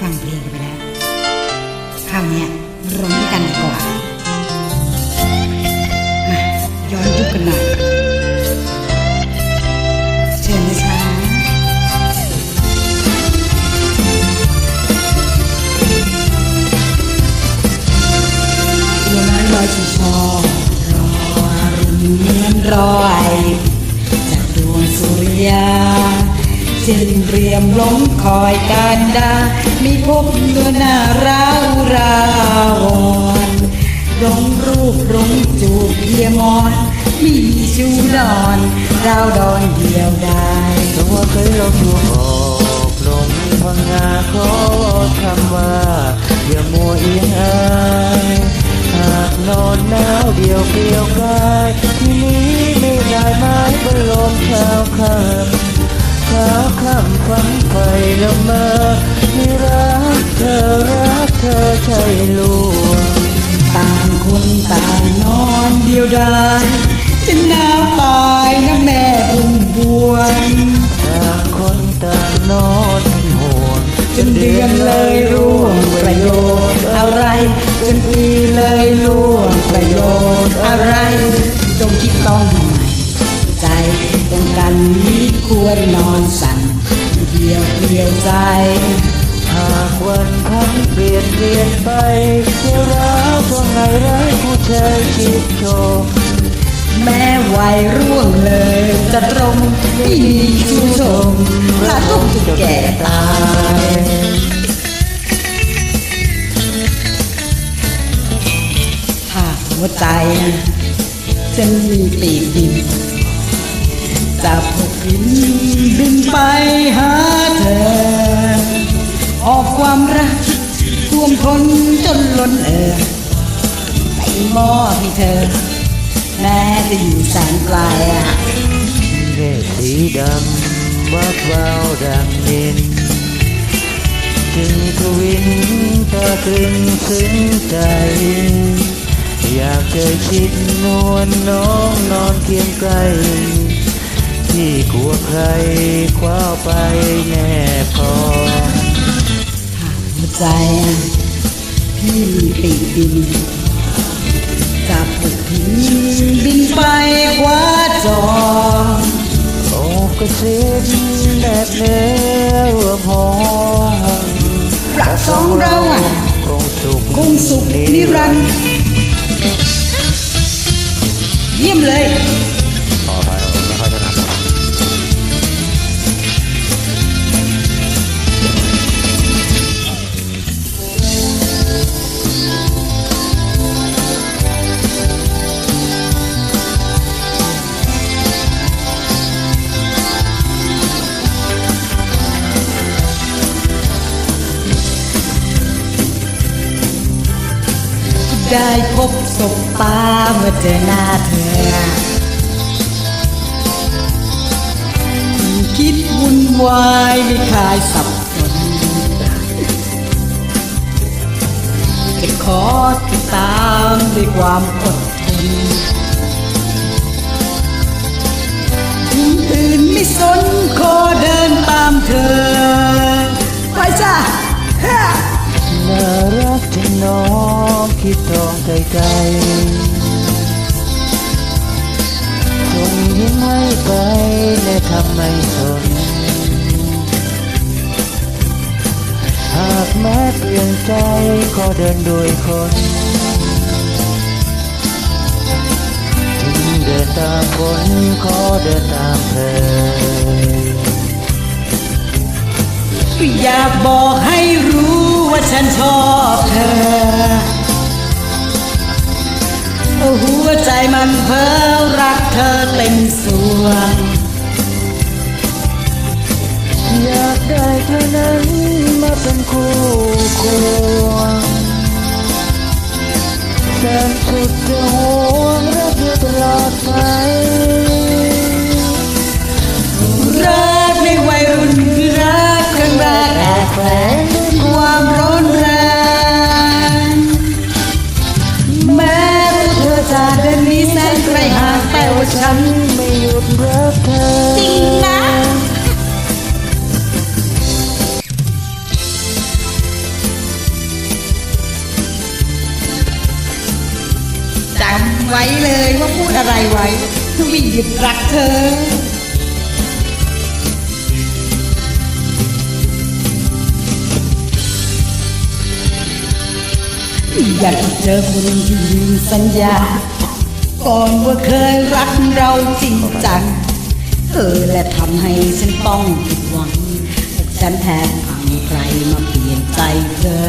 ฟังเพลงกันไปแล้วคราวเนี้ยร้องด้วยกันดีกว่า มาย้อนยุคกันหน่อยเชิญนะช้าตัวนั้นลอยชิชอรอรุณเหมือนรอ จึงเรียมล้มคอยการดามีพบเนื้อหน้าราวราวอนร้องรูปร้องจูบเพียมอน มีชูนอนราวดอนเดียวได้ตัวเคยลงอยู่ออกลงพังงาขอคำว่าอย่ามัวเอียงอายหากนอนหนาวเดียวเปลี่ยวกายที่นี้ไม่ได้ไม้บนลมเช้าค่ำ อใช่ลวงต่างคนต่างนอนเดียวดายจะน้ำตายน้ำแม่พุ่มพวงต่างคนต่างนอนห่วงจนเดือนเลยร่วงประโยชน์อะไร จนปีเลยร่วงประโยชน์อะไรจงคิดต้องใหม่ใจตรงกันนี้ควรนอนสั่นเดียวเดียวใจ หากวันพันเปลี่ยนเปลี่ยนไปเที่ยวราวตรงไหนไร้ผู้ชายชิดชมแม้วัยร่วงเลย จะตรงไม่มีชูชมพระต้องจะแก่ตายถ้าหัวใจนะจะมีปีกบินจะผูกบินบิ จนล้นเอ่อไปมอบให้เธอ แม้จะอยู่แสนไกลอะเนตรสีดำวับวาวดังดินจึงทวินตาตรึงซึ้งใจ อยากจะชิดนวลน้องนอนเคียงใกล้ที่กลัวใครคว้าไปแน่พอหัวใจ อะพี่มีปีกบินจับผูกพินบินไปคว้าจอโอ้กระสินแนบเนื้อรวมองรักสองเราอะคงสุขคงสุขนิรันดร์เยี่ยมเลย ได้พบศพตาเมื่อเจอหน้าเธอ คิดวุ่นวายไม่คลายสับสนจะขอติดตามด้วยความอดทนยิ่งอื่นไม่สนขอเดิน ให้ไปและทำไม่สน หากแม้เปลี่ยนใจก็เดินด้วยคนจึงเดินตามคนขอเดินตามเธอ อยากบอกให้รู้ว่าฉันชอบเธอ หัวใจมันเพ้อรักเธอเต็มส่วง อยากได้เธอนั้นมาเป็นคู่ควงแสนสุดจะห่ ไว้เลยว่าพูดอะไรไว้วิ่งหยุดรักเธอ อยากเจอคนที่ลืมสัญญา ก่อนว่าเคยรักเราจริงจังเธอและทำให้ฉันต้องผิดหวังฉันแทนพังใครมาเปลี่ยนใจเธอ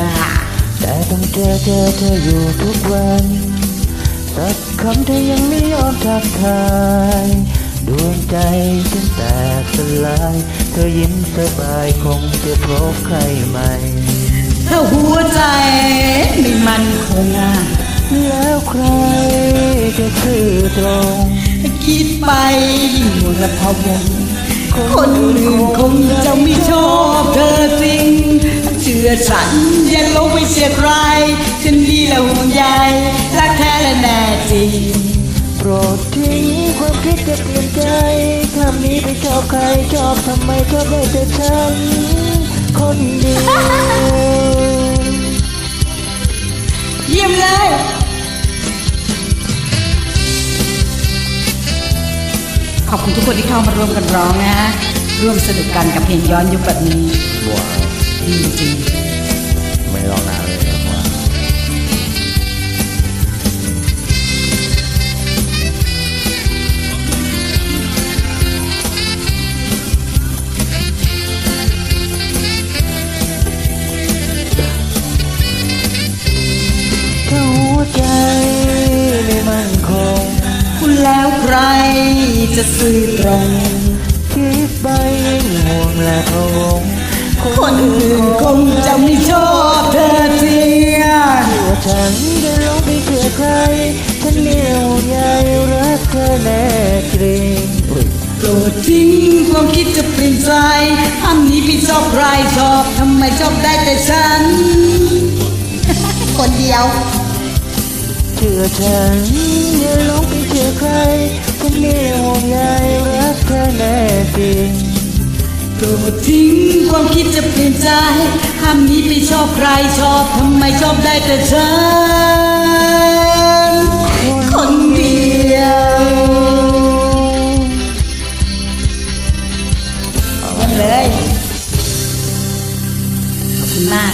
แต่ต้องเจอเจอเธออยู่ทุกวัน สักคำเธอยังไม่ยอมทักทายดวงใจฉันแตกสลาย เธอยิ้มสบายคงจะพบใครใหม่ถ้าหัวใจไม่มันคงอะแล้วใครจะซื่อตรง คิดไปยิ่งหัวระพะวงคนอื่นคงจะไม่ชอบเธอจริง เชื่อฉันอย่าลงไปเสียใครฉันดีและห่วงใยรักแท้ และแน่จริงโปรดทิ้งความคิดจะเปลี่ยนใจคำนี้ไปชอบใครชอบทำไมชอบได้แต่ฉัน คนเดียวเยี่ยมเลยขอบคุณทุกคนที่เข้ามาร่วมกันร้องนะร่วมสนุกกันกับเพลงย้อนยุคแบบนี้ว้าวดีจริงไม่ลองนานเลยนะว้ แล้วใครจะซื่อตรงคิดไปงห่วงและพะวงคนอื่นคงจะไม่ชอบเธอจริงว่าฉันจะลงไปเชื่อใครฉันเดียวใหญ่รักเธอแน่จริงโปรดทิ้งความคิดจะเปลี่ยนใจอันนี้พี่ชอบใครชอบทำไมชอบได้แต่ฉัน คนเดียว ชื่อฉันอย่าลงไปเชื่อใครฉันเดียวใหญ่รักเธอแน่จริงโปรดทิ้งความคิดจะเปลี่ยนใจห้ามนี้ไปชอบใครชอบทำไมชอบได้แต่ฉันคนเดียวเยี่ยมเลยขอบคุณมาก